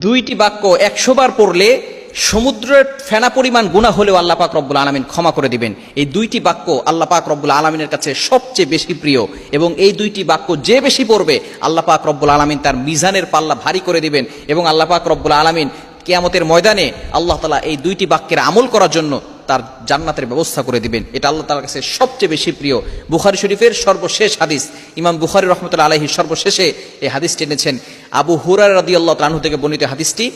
দুইটি বাক্য একশোবার পড়লে সমুদ্রের ফেনা পরিমাণ গুণা হলেও আল্লাহ পাক রব্বুল আলমিন ক্ষমা করে দিবেন। এই দুইটি বাক্য আল্লাহ পাক রব্বুল আলমিনের কাছে সবচেয়ে বেশি প্রিয় এবং এই দুইটি বাক্য যে বেশি পড়বে, আল্লাহ পাক রব্বুল আলমিন তার মিজানের পাল্লা ভারী করে দিবেন এবং আল্লাহ পাক রব্বুল আলমিন কেয়ামতের ময়দানে আল্লাহ তালা এই দুইটি বাক্যের আমল করার জন্য তার জান্নাতের ব্যবস্থা করে দিবেন। এটা আল্লাহ তালার কাছে সবচেয়ে বেশি প্রিয়। বুখারি শরীফের সর্বশেষ হাদিস। ইমাম বুখারি রহমতুল্লা আলহী সর্বশেষে এই হাদিসটি এনেছেন আবু হুরার রাদি আল্লাহ তানহু থেকে বর্ণিত হাদিসটি।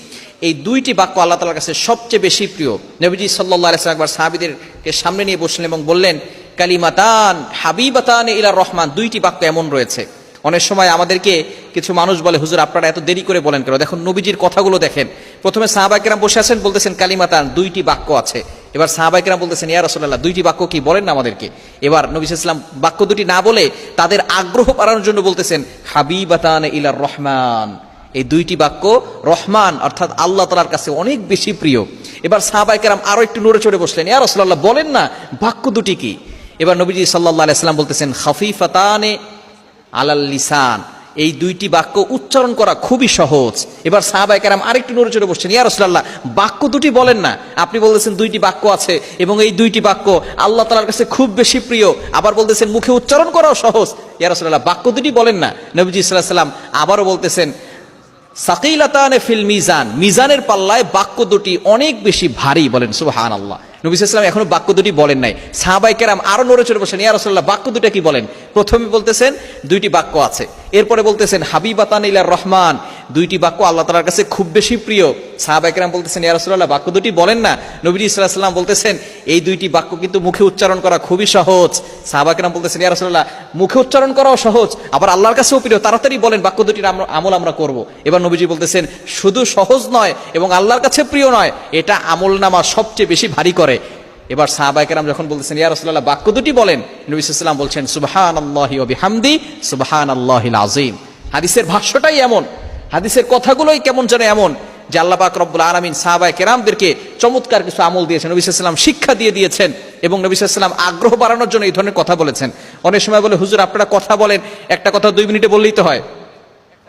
এই দুইটি বাক্য আল্লাহ তালার কাছে সবচেয়ে বেশি প্রিয়। নবীজি সাল্লাহ আলাইসালাম একবার সাহাবিদেরকে সামনে নিয়ে বসলেন এবং বললেন, কালিমাতান হাবিবাতান ইলা রহমান। দুইটি বাক্য এমন রয়েছে। অনেক সময় আমাদেরকে কিছু মানুষ বলে, হুজুর, আপনারা এত দেরি করে বলেন কেন? দেখুন, নবীজির কথাগুলো দেখেন। প্রথমে সাহাবাইকেরাম বসে আছেন, বলতেছেন, কালিমাতান, দুইটি বাক্য আছে। এবার সাহাবাইকেরাম বলতেছেন, ইয়া রসল্লাহ দুইটি বাক্য কি বলেন না আমাদেরকে? এবার নবী ইসলাম বাক্য দুটি না বলে তাদের আগ্রহ বাড়ানোর জন্য বলতেছেন, হাবিবাতান ইলার রহমান। এই দুইটি বাক্য রহমান, অর্থাৎ আল্লাহ তালার কাছে অনেক বেশি প্রিয়। এবার সাহাবাইকেরাম আরও একটু নড়ে চড়ে বসলেন, ইয়া রসল্লাহ বলেন না, বাক্য দুটি কি? এবার নবীজি সাল্লাহ আলাইসাল্লাম বলতেছেন হাফিফাতানে আলাল লিসান। এই দুইটি বাক্য উচ্চারণ করা খুবই সহজ। এবার সাহাবাই কারাম আরেকটু নড়ে চড়ে বসছেন, ইয়া রসুল্লাহ বাক্য দুটি বলেন না। আপনি বলতেছেন দুইটি বাক্য আছে এবং এই দুইটি বাক্য আল্লাহ তালার কাছে খুব বেশি প্রিয়। আবার বলতেছেন মুখে উচ্চারণ করাও সহজ। ইয়া রসুল্লাহ বাক্য দুটি বলেন না। নবীজি ইসলাম আবারও বলতেছেন সাকিলাতানে ফিল মিজান। মিজানের পাল্লায় বাক্য দুটি অনেক বেশি ভারী বলেন সুহান আল্লাহ নবী এখনও বাক্য দুটি বলেন নাই। সাহাবাই কেরাম আরও নড়ে চড়ে বসেন, ইয়া রসল্লাহ বাক্য দুটা কি বলেন? প্রথমে বলতেছেন, দুইটি বাক্য আছে। এরপরে বলতেছেন, হাবিবাতান ইলার রহমান। দুইটি বাক্য আল্লাহ তালার কাছে খুব বেশি প্রিয়। সাহাবাই কেরাম বলতেছেন, ইয়া রসল্লাহ বাক্য দুটি বলেন না। নবী ইসলাম বলতেছেন, এই দুইটি বাক্য কিন্তু মুখে উচ্চারণ করা খুবই সহজ। সাহাবাই কেরাম বলতেছেন, ইয়া রসল্লাহ মুখে উচ্চারণ করাও সহজ, আবার আল্লাহর কাছেও প্রিয়। তাড়াতাড়ি বলেন, বাক্য দুটির আমরা- আমল আমরা করব। এবার নবীজি বলতেছেন, শুধু সহজ নয় এবং আল্লাহর কাছে প্রিয় নয়, এটা আমল নামা সবচেয়ে বেশি ভারী করে। এবার সাহাবাইকেরাম যখন বলতেছেন, ইয়া রসুল্লাহ বাক্য দুটি বলেন, নবী সাল্লাম বলছেন সুবহান আল্লাহি হামদি সুবহান আল্লাহিল আজিম হাদিসের ভাষ্যটাই এমন। হাদিসের কথাগুলোই কেমন যেন এমন যে আল্লাহ পাক রব্বুল আলমিন সাহাবাই কেরামদেরকে চমৎকার কিছু আমল দিয়েছেন। নবী সাল্লাম শিক্ষা দিয়ে দিয়েছেন এবং নবী সাল্লাম আগ্রহ বাড়ানোর জন্য এই ধরনের কথা বলেছেন। অনেক সময় বলে, হুজুর, আপনারা কথা বলেন, একটা কথা দুই মিনিটে বললেই তো হয়।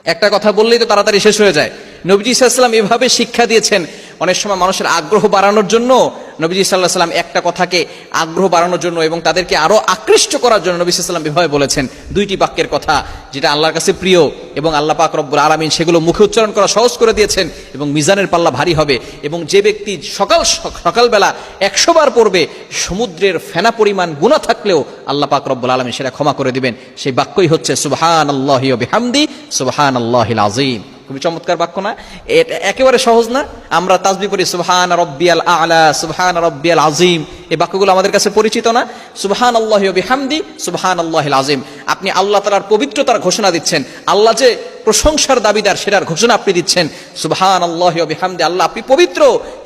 একটা কথা বললেই তো তাড়াতাড়ি শেষ হয়ে যায়। নবীজি সাল্লাম এভাবে শিক্ষা দিয়েছেন। অনেক সময় মানুষের আগ্রহ বাড়ানোর জন্য নবীজি সাল্লাহ সাল্লাম একটা কথাকে আগ্রহ বাড়ানোর জন্য এবং তাদেরকে আরও আকৃষ্ট করার জন্য নবী সাল্লাম এভাবে বলেছেন দুইটি বাক্যের কথা, যেটা আল্লাহর কাছে প্রিয় এবং আল্লাহ পাক রব্বুল আলমিন সেগুলো মুখে উচ্চারণ করা সহজ করে দিয়েছেন এবং মিজানের পাল্লা ভারী হবে এবং যে ব্যক্তি সকাল সকালবেলা একশো বার পড়বে, সমুদ্রের ফেনা পরিমাণ গুণা থাকলেও আল্লাহ পাক রব্বুল আলমিন সেটা ক্ষমা করে দিবেন। সেই বাক্যই হচ্ছে সুবহান আল্লাহ বিহামদি সুবহান আল্লাহ আজিম খুবই চমৎকার বাক্য না? এটা একেবারে সহজ না? আমরা তাজবি করি, সুবহান রব্বিয়াল আলা, সুবহান রব্বিয়াল আজিম এই বাক্যগুলো আমাদের কাছে পরিচিত না? সুবহান আল্লাহ বিহামদি সুবহান আল্লাহ আজিম আপনি আল্লাহ তালার পবিত্রতার ঘোষণা দিচ্ছেন। আল্লাহ যে প্রশংসার দাবিদার, সেটার ঘোষণা আপনি দিচ্ছেন। সুবহান আল্লাহ বিহামদি, আল্লাহ আপনি পবিত্র।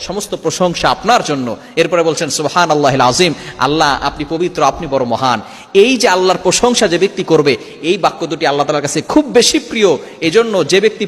সমস্ত প্রশংসা আপনার জন্য। এরপরে বলছেন সুবহান আল্লাহ আজিম আল্লাহ আপনি পবিত্র, আপনি বড় মহান। এই যে আল্লাহর প্রশংসা যে ব্যক্তি করবে, এই বাক্য দুটি আল্লাহ তালার কাছে খুব বেশি প্রিয়। এজন্য যে ব্যক্তি